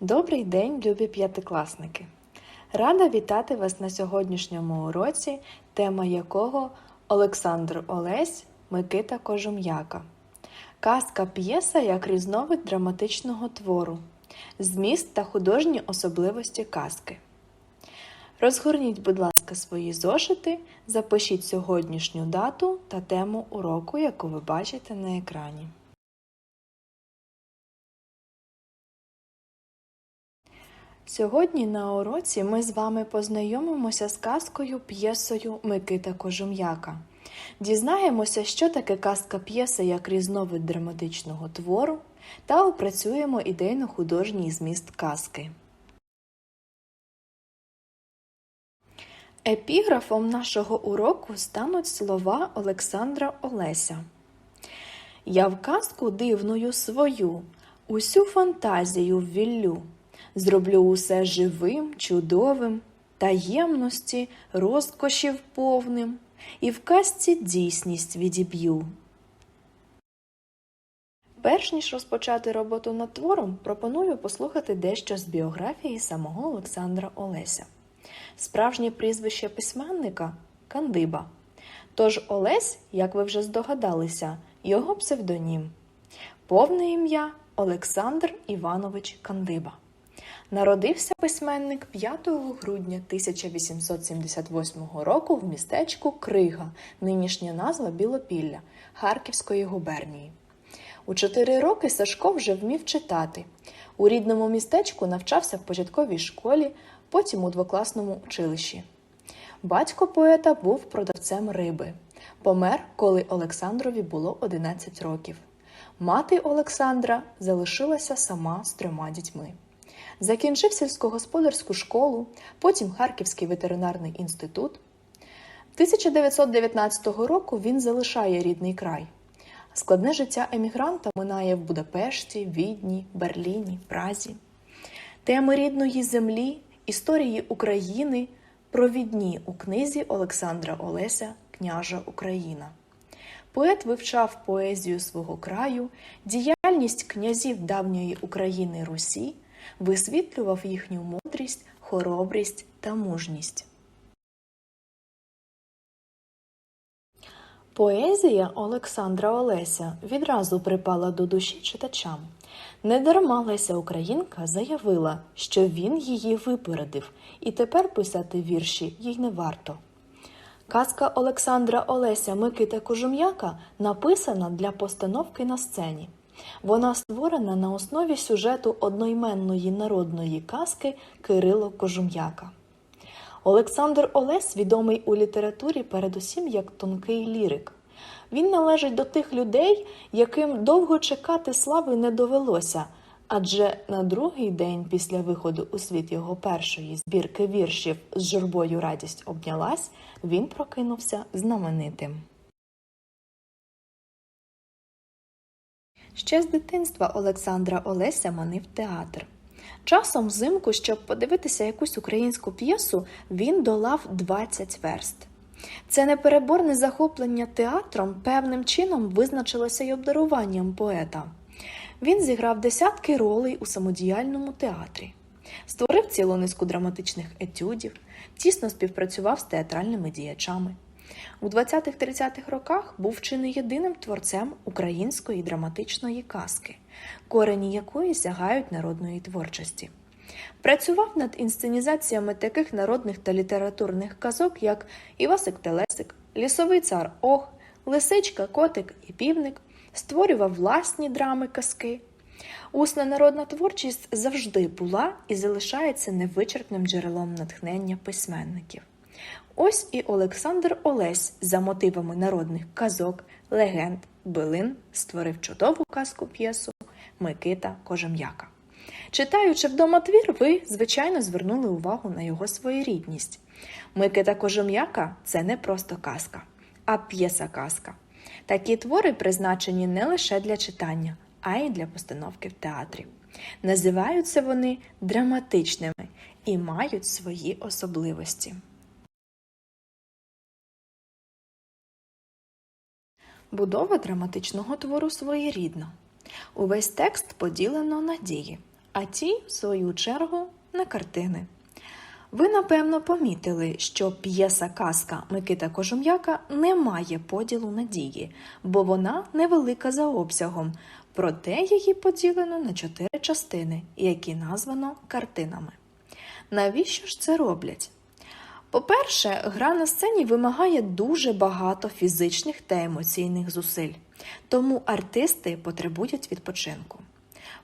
Добрий день, любі п'ятикласники! Рада вітати вас на сьогоднішньому уроці, тема якого Олександр Олесь Микита Кожум'яка. Казка п'єса як різновид драматичного твору, зміст та художні особливості казки. Розгорніть, будь ласка, свої зошити, запишіть сьогоднішню дату та тему уроку, яку ви бачите на екрані. Сьогодні на уроці ми з вами познайомимося з казкою п'єсою Микита Кожум'яка. Дізнаємося, що таке казка п'єса як різновид драматичного твору, та опрацюємо ідейно-художній зміст казки. Епіграфом нашого уроку стануть слова Олександра Олеся. Я в казку дивною свою, усю фантазію ввіллю. Зроблю усе живим, чудовим, таємності, розкошів повним, і в казці дійсність відіб'ю. Перш ніж розпочати роботу над твором, пропоную послухати дещо з біографії самого Олександра Олеся. Справжнє прізвище письменника Кандиба. Тож Олесь, як ви вже здогадалися, його псевдонім. Повне ім'я Олександр Іванович Кандиба. Народився письменник 5 грудня 1878 року в містечку Крига, нинішня назва Білопілля Харківської губернії. У чотири роки Сашко вже вмів читати. У рідному містечку навчався в початковій школі, потім у двокласному училищі. Батько поета був продавцем риби. Помер, коли Олександрові було 11 років. Мати Олександра залишилася сама з трьома дітьми. Закінчив сільськогосподарську школу, потім Харківський ветеринарний інститут. 1919 року він залишає рідний край. Складне життя емігранта минає в Будапешті, Відні, Берліні, Празі. Теми рідної землі, історії України провідні у книзі Олександра Олеся Княжа Україна. Поет вивчав поезію свого краю, діяльність князів давньої України Русі висвітлював їхню мудрість, хоробрість та мужність. Поезія Олександра Олеся відразу припала до душі читачам. Недарма Леся Українка заявила, що він її випередив, і тепер писати вірші їй не варто. Казка Олександра Олеся Микита Кожум'яка написана для постановки на сцені. Вона створена на основі сюжету одноіменної народної казки Кирило Кожум'яка. Олександр Олесь відомий у літературі передусім як тонкий лірик. Він належить до тих людей, яким довго чекати слави не довелося, адже на другий день після виходу у світ його першої збірки віршів з журбою радість обнялась, він прокинувся знаменитим. Ще з дитинства Олександра Олеся манив театр. Часом взимку, щоб подивитися якусь українську п'єсу, він долав 20 верст. Це непереборне захоплення театром певним чином визначилося й обдаруванням поета. Він зіграв десятки ролей у самодіяльному театрі, створив цілу низку драматичних етюдів, тісно співпрацював з театральними діячами. У 20-30-х роках був чи не єдиним творцем української драматичної казки, корені якої сягають народної творчості. Працював над інсценізаціями таких народних та літературних казок, як Івасик Телесик, Лісовий цар Ох, Лисичка, Котик і Півник, створював власні драми казки. Усна народна творчість завжди була і залишається невичерпним джерелом натхнення письменників. Ось і Олександр Олесь за мотивами народних казок, легенд, билин створив чудову казку п'єсу Микита Кожем'яка. Читаючи вдома твір, ви, звичайно, звернули увагу на його своєрідність. Микита Кожем'яка це не просто казка, а п'єса казка. Такі твори призначені не лише для читання, а й для постановки в театрі. Називаються вони драматичними і мають свої особливості. Будова драматичного твору своєрідна. Увесь текст поділено на дії, а ті, в свою чергу, на картини. Ви, напевно, помітили, що п'єса казка Микита Кожум'яка не має поділу на дії, бо вона невелика за обсягом, проте її поділено на чотири частини, які названо картинами. Навіщо ж це роблять? По-перше, гра на сцені вимагає дуже багато фізичних та емоційних зусиль, тому артисти потребують відпочинку.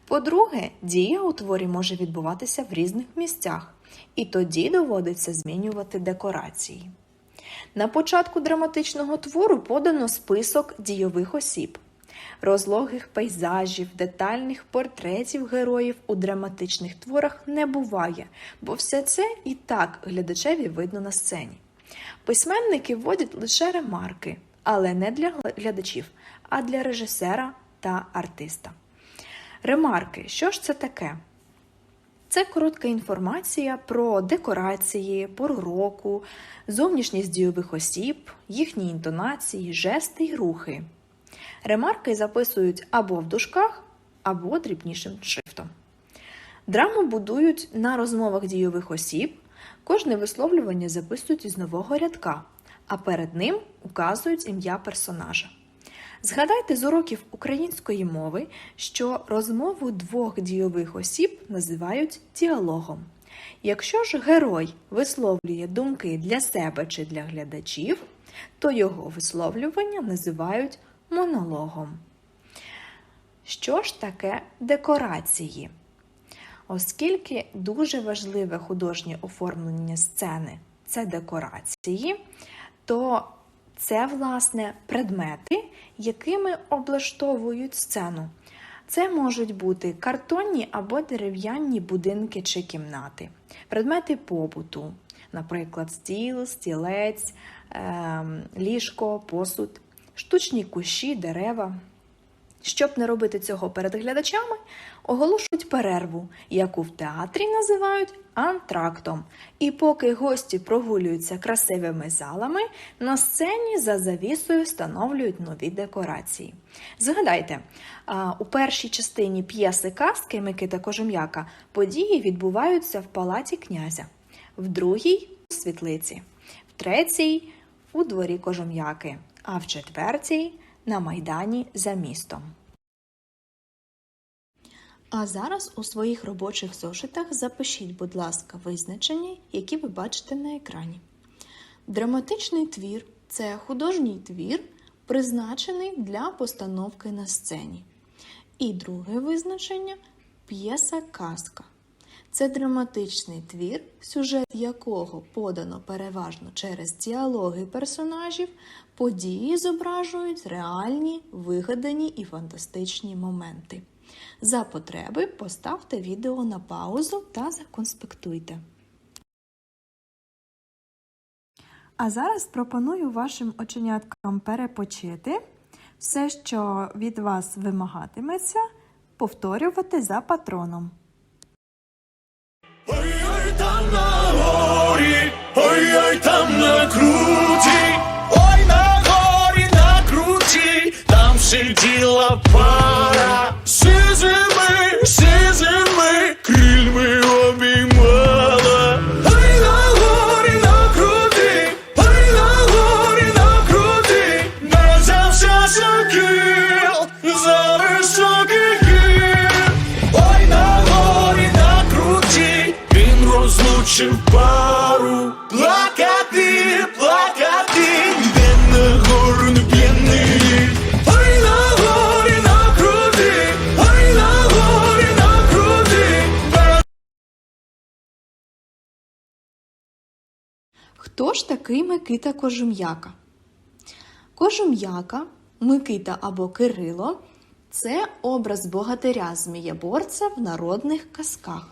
По-друге, дія у творі може відбуватися в різних місцях, і тоді доводиться змінювати декорації. На початку драматичного твору подано список дійових осіб. Розлогих пейзажів, детальних портретів героїв у драматичних творах не буває, бо все це і так глядачеві видно на сцені. Письменники вводять лише ремарки, але не для глядачів, а для режисера та артиста. Ремарки, що ж це таке? Це коротка інформація про декорації, пору року, зовнішність дійових осіб, їхні інтонації, жести й рухи. Ремарки записують або в дужках, або дрібнішим шрифтом. Драму будують на розмовах дійових осіб, кожне висловлювання записують із нового рядка, а перед ним указують ім'я персонажа. Згадайте з уроків української мови, що розмову двох дійових осіб називають діалогом. Якщо ж герой висловлює думки для себе чи для глядачів, то його висловлювання називають монологом. Що ж таке декорації? Оскільки дуже важливе художнє оформлення сцени це декорації, то це, власне, предмети, якими облаштовують сцену. Це можуть бути картонні або дерев'яні будинки чи кімнати, предмети побуту, наприклад, стіл, стілець, ем, ліжко, посуд, штучні кущі, дерева. Щоб не робити цього перед глядачами, оголошують перерву, яку в театрі називають антрактом. І поки гості прогулюються красивими залами, на сцені за завісою встановлюють нові декорації. Згадайте, у першій частині п'єси казки Микита Кожем'яка події відбуваються в палаці князя, в другій у світлиці, в третій у дворі Кожем'яки, а в четвертій на майдані за містом. А зараз у своїх робочих зошитах запишіть, будь ласка, визначення, які ви бачите на екрані. Драматичний твір це художній твір, призначений для постановки на сцені. І друге визначення п'єса казка. Це драматичний твір, сюжет якого подано переважно через діалоги персонажів, події зображують реальні, вигадані і фантастичні моменти. За потреби поставте відео на паузу та законспектуйте. А зараз пропоную вашим оченяткам перепочити все, що від вас вимагатиметься, повторювати за патроном. Ой-ой там на горі, ой-ой там на круті, там сиділа пара, Хто ж такий Микита Кожум'яка? Кожум'яка, Микита або Кирило це образ богатиря Змієборця в народних казках.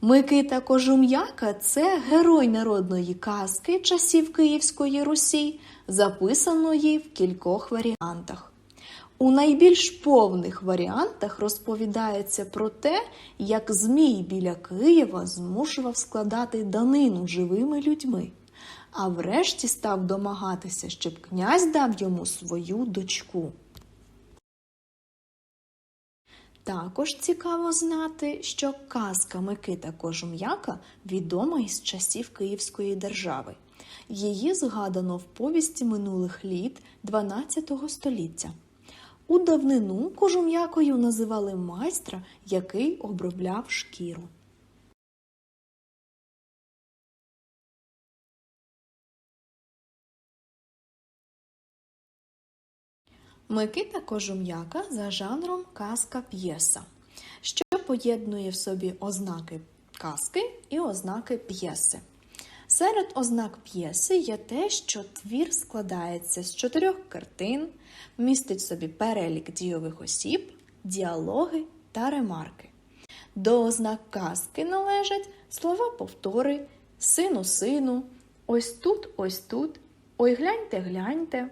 Микита Кожум'яка це герой народної казки часів Київської Русі, записаної в кількох варіантах. У найбільш повних варіантах розповідається про те, як Змій біля Києва змушував складати данину живими людьми, а врешті став домагатися, щоб князь дав йому свою дочку. Також цікаво знати, що казка Микита Кожум'яка відома із часів Київської держави. Її згадано в повісті минулих літ 12 століття. У давнину кожум'якою називали майстра, який обробляв шкіру. Микита Кожум'яка за жанром казка п'єса, що поєднує в собі ознаки казки і ознаки п'єси. Серед ознак п'єси є те, що твір складається з чотирьох картин, містить в собі перелік дійових осіб, діалоги та ремарки. До ознак казки належать слова повтори, сину, сину, ось тут, ось тут, ой гляньте, гляньте,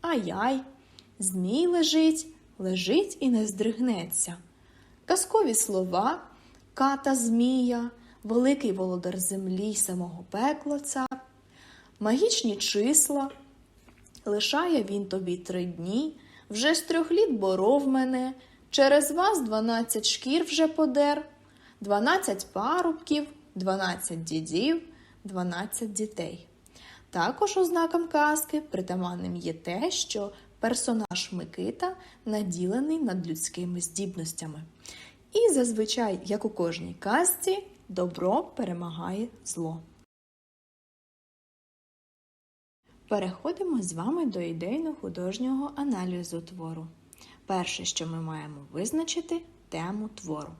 ай-яй, змій лежить, лежить і не здригнеться. Казкові слова, ката змія, великий володар землі й самого пекла цар, магічні числа, лишає він тобі три дні, вже з трьох літ боров мене, через вас дванадцять шкір вже подер, дванадцять парубків, дванадцять дідів, дванадцять дітей. Також ознаком казки притаманним є те, що персонаж Микита наділений надлюдськими здібностями. І зазвичай, як у кожній казці, добро перемагає зло. Переходимо з вами до ідейно-художнього аналізу твору. Перше, що ми маємо визначити тему твору.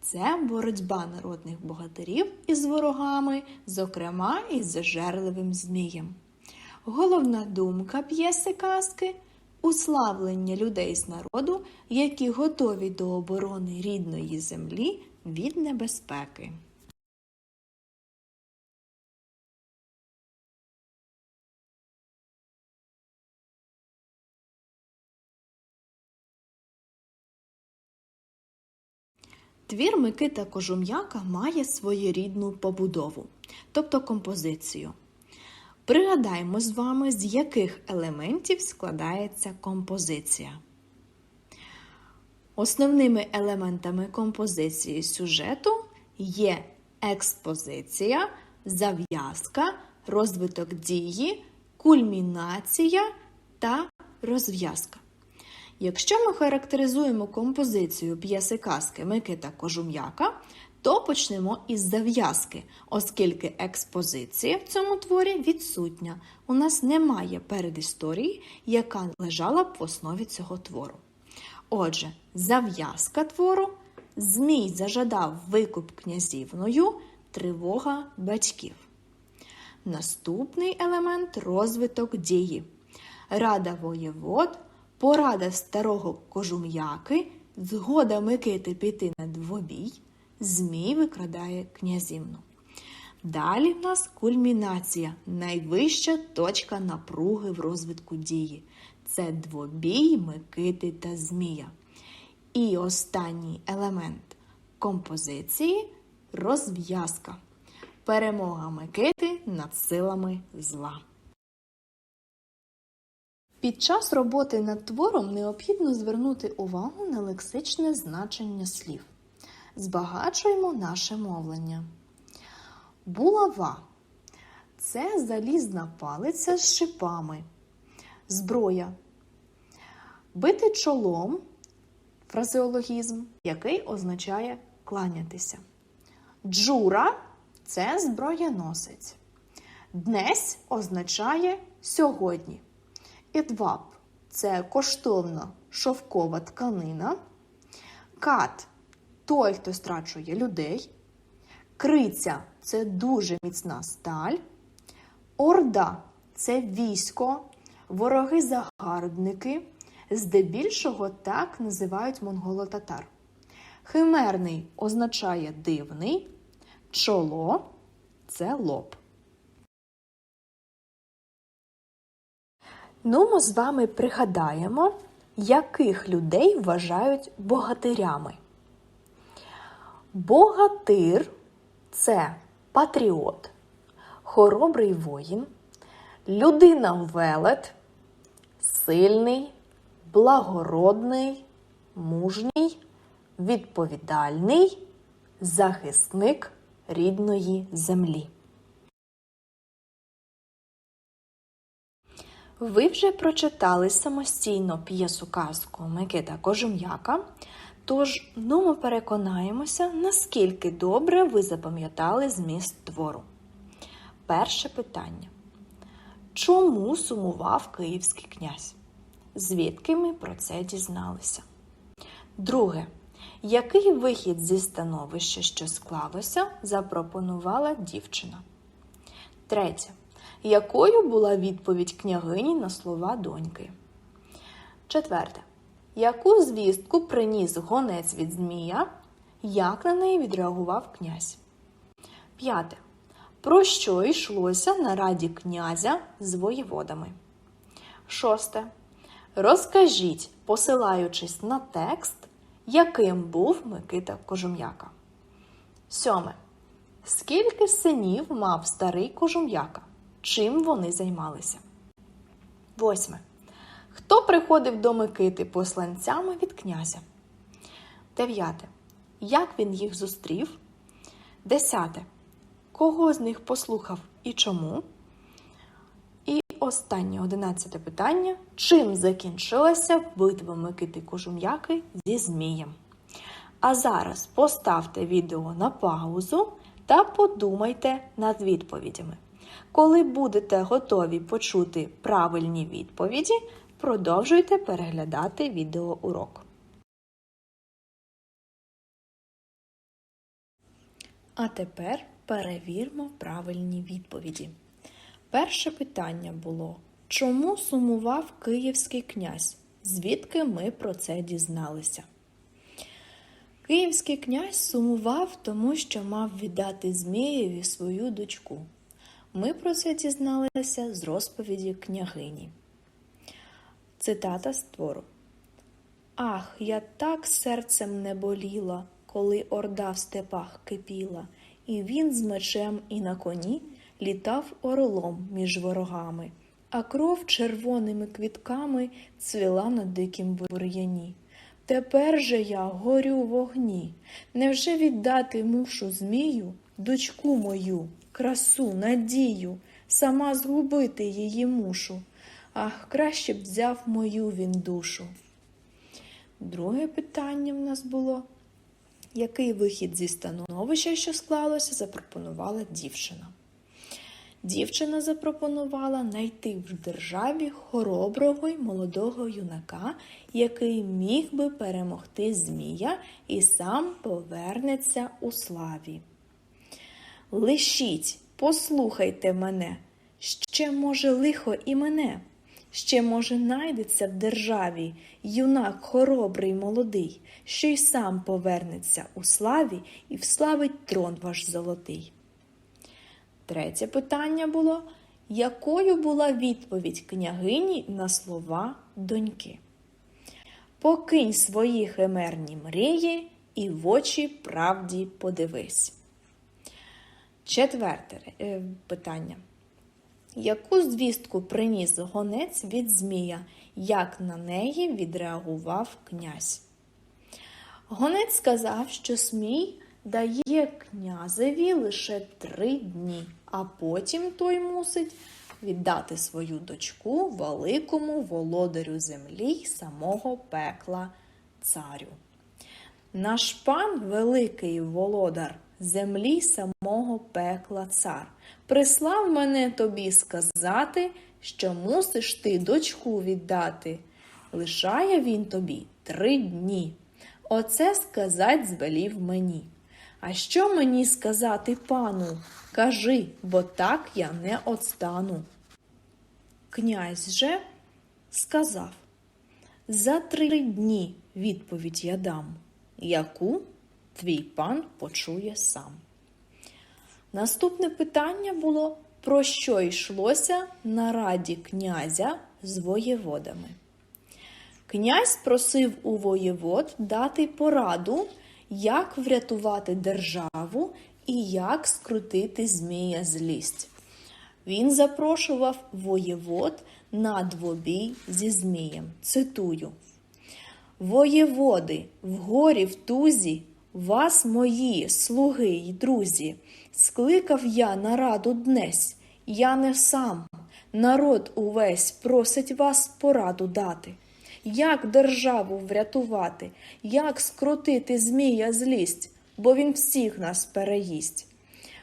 Це боротьба народних богатирів із ворогами, зокрема із зажерливим змієм. Головна думка п'єси казки уславлення людей з народу, які готові до оборони рідної землі від небезпеки. Твір Микита Кожум'яка має своєрідну побудову, тобто композицію. Пригадаємо з вами, з яких елементів складається композиція. Основними елементами композиції сюжету є експозиція, зав'язка, розвиток дії, кульмінація та розв'язка. Якщо ми характеризуємо композицію п'єси казки Микита Кожум'яка, то почнемо із зав'язки, оскільки експозиція в цьому творі відсутня. У нас немає передісторії, яка лежала б в основі цього твору. Отже, зав'язка твору Змій зажадав викуп князівною, тривога батьків. Наступний елемент розвиток дії. Рада воєвод, порада старого кожум'яки, згода Микити піти на двобій, Змій викрадає князівну. Далі в нас кульмінація, найвища точка напруги в розвитку дії. Це двобій Микити та Змія. І останній елемент композиції розв'язка. Перемога Микити над силами зла. Під час роботи над твором необхідно звернути увагу на лексичне значення слів. Збагачуємо наше мовлення. Булава це залізна палиця з шипами. Зброя. Бити чолом фразеологізм, який означає кланятися. Джура це зброєносець. Днесь означає сьогодні. Ідваб це коштовна шовкова тканина. Кат той, хто страчує людей. Криця це дуже міцна сталь. Орда це військо, вороги-загарбники. Здебільшого так називають монголо-татар. Химерний означає дивний, чоло це лоб. Ну, ми з вами пригадаємо, яких людей вважають богатирями. Богатир це патріот, хоробрий воїн, людина велет, сильний, благородний, мужній, відповідальний захисник рідної землі. Ви вже прочитали самостійно п'єсу казку Микита Кожум'яка, тож ну ми переконаємося, наскільки добре ви запам'ятали зміст твору. Перше питання. Чому сумував київський князь? Звідки ми про це дізналися? Друге. Який вихід зі становища, що склалося, запропонувала дівчина? Третє. Якою була відповідь княгині на слова доньки? Четверте. Яку звістку приніс гонець від Змія? Як на неї відреагував князь? П'яте. Про що йшлося на раді князя з воєводами? Шосте. Розкажіть, посилаючись на текст, яким був Микита Кожум'яка. Сьоме. Скільки синів мав старий Кожум'яка? Чим вони займалися? Восьме. Хто приходив до Микити посланцями від князя? Дев'яте. Як він їх зустрів? Десяте. Кого з них послухав і чому? І останнє одинадцяте питання. Чим закінчилася битва Микити Кожум'яки зі Змієм? А зараз поставте відео на паузу та подумайте над відповідями. Коли будете готові почути правильні відповіді, продовжуйте переглядати відеоурок. А тепер перевірмо правильні відповіді. Перше питання було: чому сумував київський князь? Звідки ми про це дізналися? Київський князь сумував, тому що мав віддати Змієві свою дочку. Ми про це дізналися з розповіді княгині. Цитата з твору. Ах, я так серцем не боліла, коли орда в степах кипіла, і він з мечем і на коні літав орлом між ворогами, а кров червоними квітками цвіла на дикім бур'яні. Тепер же я горю в вогні. Невже віддати мушу змію, дочку мою, красу, надію, сама згубити її мушу? Ах, краще б взяв мою він душу. Друге питання в нас було: який вихід зі становища, що склалося, запропонувала дівчина? Дівчина запропонувала знайти в державі хороброго й молодого юнака, який міг би перемогти Змія і сам повернеться у славі. Лишіть, послухайте мене, ще, може, лихо і мене, ще, може, найдеться в державі юнак хоробрий молодий, що й сам повернеться у славі і вславить трон ваш золотий. Третє питання було, якою була відповідь княгині на слова доньки? Покинь свої химерні мрії і в очі правді подивись. Четверте е, питання. Яку звістку приніс гонець від Змія, як на неї відреагував князь? Гонець сказав, що Смій дає князеві лише три дні, а потім той мусить віддати свою дочку великому володарю землі й самого пекла царю. Наш пан великий володар землі самого пекла цар, прислав мене тобі сказати, що мусиш ти дочку віддати. Лишає він тобі три дні. Оце сказать звелів мені. А що мені сказати пану? Кажи, бо так я не отстану. Князь же сказав За три дні відповідь я дам, яку твій пан почує сам. Наступне питання було, про що йшлося на раді князя з воєводами. Князь просив у воєвод дати пораду, як врятувати державу і як скрутити змія злість. Він запрошував воєвод на двобій зі Змієм. Цитую. Воєводи, в горі в тузі, вас, мої слуги й друзі, скликав я на раду днесь, я не сам, народ увесь просить вас пораду дати. Як державу врятувати, як скрутити змія злість, бо він всіх нас переїсть.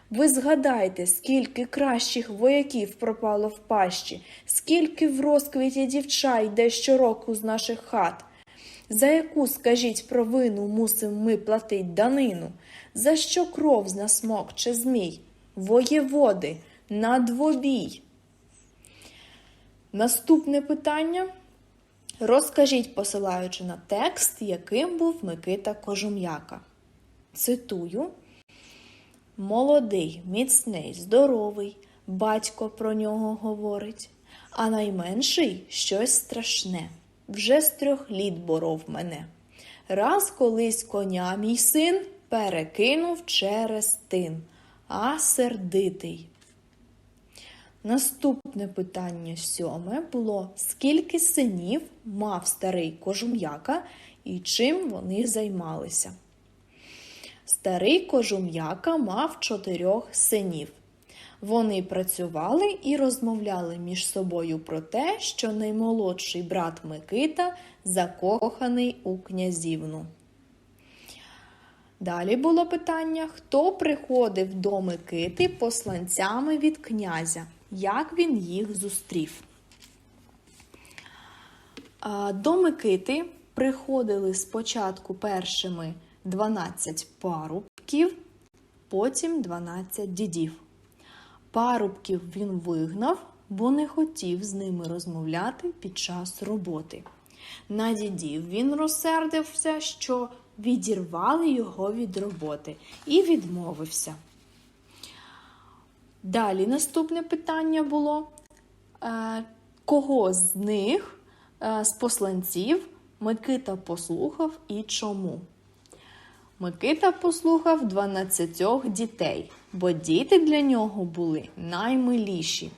Ви згадайте, скільки кращих вояків пропало в пащі, скільки в розквіті дівча йде щороку з наших хат. За яку, скажіть, провину мусим ми платить данину? За що кров з нас мокче змій? Воєводи, на двобій. Наступне питання. Розкажіть, посилаючи на текст, яким був Микита Кожум'яка. Цитую. Молодий, міцний, здоровий, батько про нього говорить, а найменший щось страшне. Вже з трьох літ боров мене. Раз колись коня мій син перекинув через тин, а сердитий. Наступне питання сьоме було: скільки синів мав старий кожум'яка і чим вони займалися? Старий кожум'яка мав чотирьох синів. Вони працювали і розмовляли між собою про те, що наймолодший брат Микита закоханий у князівну. Далі було питання, хто приходив до Микити посланцями від князя, як він їх зустрів. До Микити приходили спочатку першими 12 парубків, потім 12 дідів. Парубків він вигнав, бо не хотів з ними розмовляти під час роботи. На дідів він розсердився, що відірвали його від роботи, і відмовився. Далі наступне питання було: е, кого з них, е, з посланців, Микита послухав і чому? Микита послухав 12 дітей, бо діти для нього були наймиліші.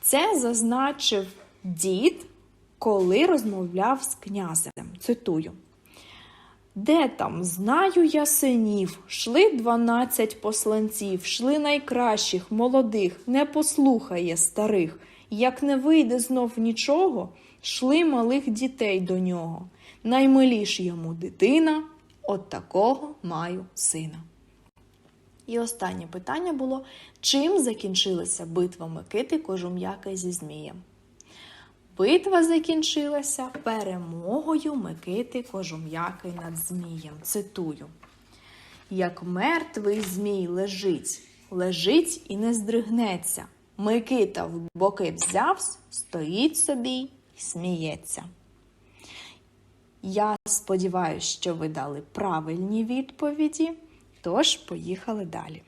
Це зазначив дід, коли розмовляв з князем. Цитую. Де там, знаю я синів, шли дванадцять посланців, шли найкращих, молодих, не послухає старих. Як не вийде знов нічого, шли малих дітей до нього. Наймиліш йому дитина, от такого маю сина. І останнє питання було: чим закінчилася битва Микити Кожум'яка зі Змієм? Битва закінчилася перемогою Микити Кожум'яки над Змієм. Цитую: Як мертвий Змій лежить, лежить і не здригнеться. Микита в боки взявсь, стоїть собі й сміється. Я сподіваюся, що ви дали правильні відповіді, тож поїхали далі.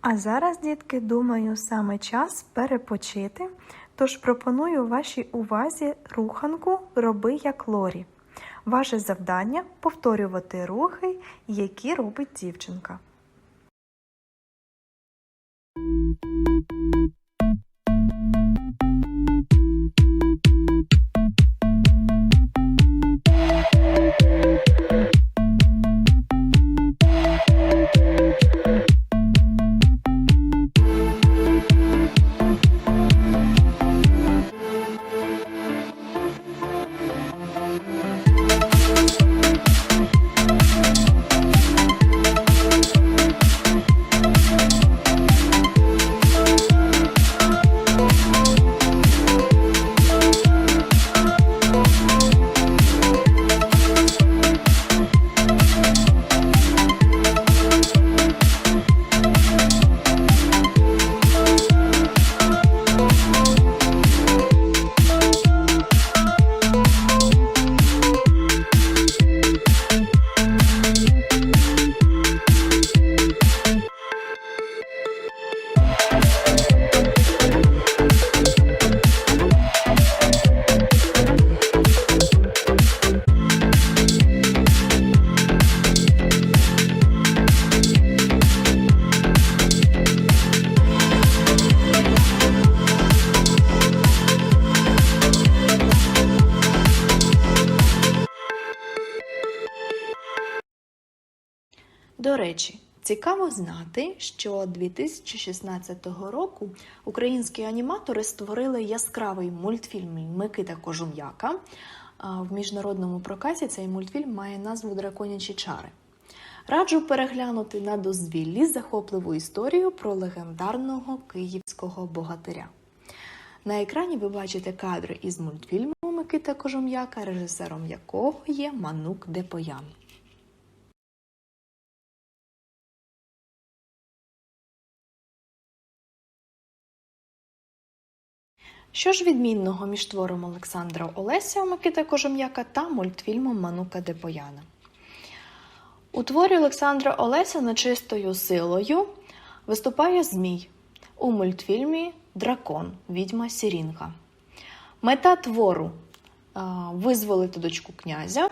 А зараз, дітки, думаю, саме час перепочити, тож пропоную вашій увазі руханку Роби як Лорі. Ваше завдання повторювати рухи, які робить дівчинка. Знати, що 2016 року українські аніматори створили яскравий мультфільм Микита Кожум'яка. В міжнародному прокаті цей мультфільм має назву Драконячі чари. Раджу переглянути на дозвіллі захопливу історію про легендарного київського богатиря. На екрані ви бачите кадри із мультфільму Микита Кожум'яка, режисером якого є Манук Депоян. Що ж відмінного між твором Олександра Олеся Микита Кожум'яка та мультфільмом Манука Депояна? У творі Олександра Олеся нечистою силою виступає Змій у мультфільмі Дракон Відьма Сірінга. Мета твору визволити дочку князя.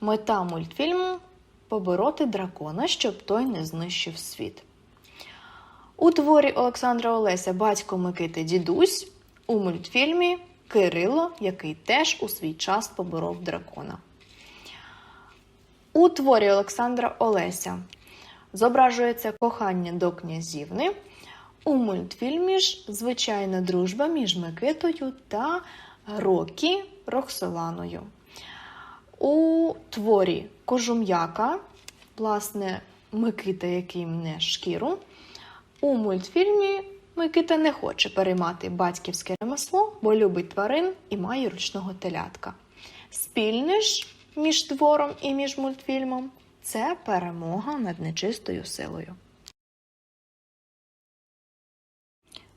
Мета мультфільму побороти дракона, щоб той не знищив світ. У творі Олександра Олеся батько Микити дідусь у мультфільмі Кирило, який теж у свій час поборов дракона. У творі Олександра Олеся зображується кохання до князівни. У мультфільмі ж звичайна дружба між Микитою та Рокі Роксоланою. У творі Кожум'яка, власне, Микита, який мне шкіру. У мультфільмі Микита не хоче переймати батьківське ремесло, бо любить тварин і має ручного телятка. Спільне ж між твором і між мультфільмом це перемога над нечистою силою.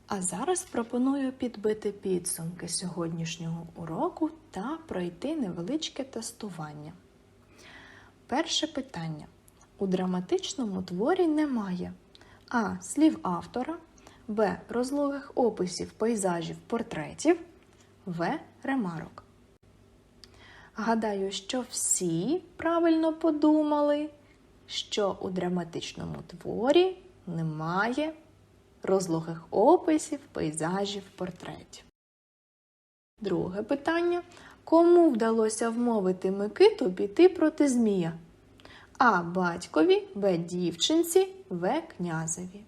А зараз пропоную підбити підсумки сьогоднішнього уроку та пройти невеличке тестування. Перше питання. У драматичному творі немає А. Слів автора, Б. Розлогих описів пейзажів портретів, В. Ремарок. Гадаю, що всі правильно подумали, що у драматичному творі немає розлогих описів, пейзажів, портретів. Друге питання. Кому вдалося вмовити Микиту піти проти Змія? А. Батькові, Б. Дівчинці, В. Князеві.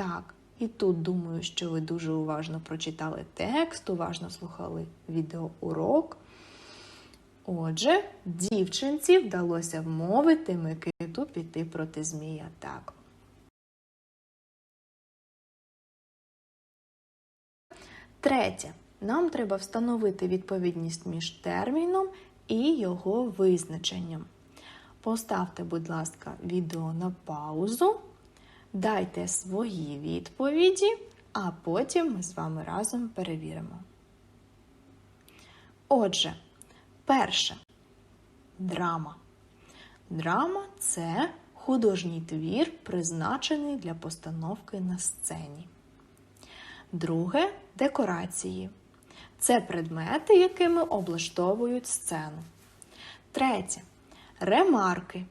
Так, і тут думаю, що ви дуже уважно прочитали текст, уважно слухали відеоурок. Отже, дівчинці вдалося вмовити Микиту піти проти Змія. Так. Третє. Нам треба встановити відповідність між терміном і його визначенням. Поставте, будь ласка, відео на паузу, дайте свої відповіді, а потім ми з вами разом перевіримо. Отже, перше драма. Драма це художній твір, призначений для постановки на сцені. Друге декорації. Це предмети, якими облаштовують сцену. Третє ремарки.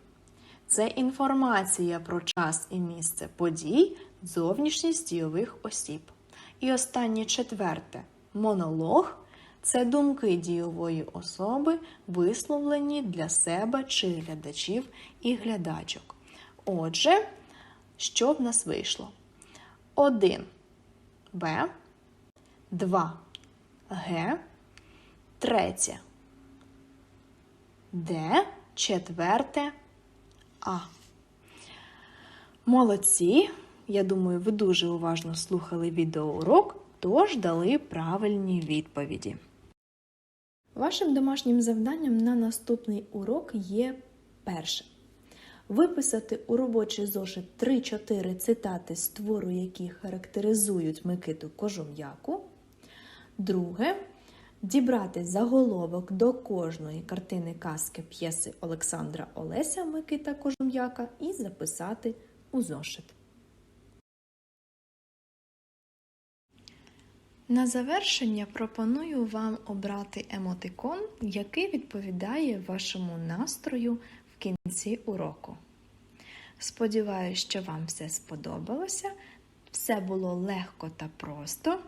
Це інформація про час і місце подій, зовнішність дійових осіб. І останнє четверте монолог це думки дійової особи, висловлені для себе чи глядачів і глядачок. Отже, що в нас вийшло? 1 Б, 2 Г, третє Д, четверте А. Молодці! Я думаю, ви дуже уважно слухали відеоурок, тож дали правильні відповіді. Вашим домашнім завданням на наступний урок є перше. Виписати у робочий зошит 3-4 цитати з твору, які характеризують Микиту Кожум'яку. Друге дібрати заголовок до кожної картини казки п'єси Олександра Олеся Микита Кожум'яка і записати у зошит. На завершення пропоную вам обрати емотикон, який відповідає вашому настрою в кінці уроку. Сподіваюсь, що вам все сподобалося, все було легко та просто.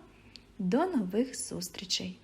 До нових зустрічей!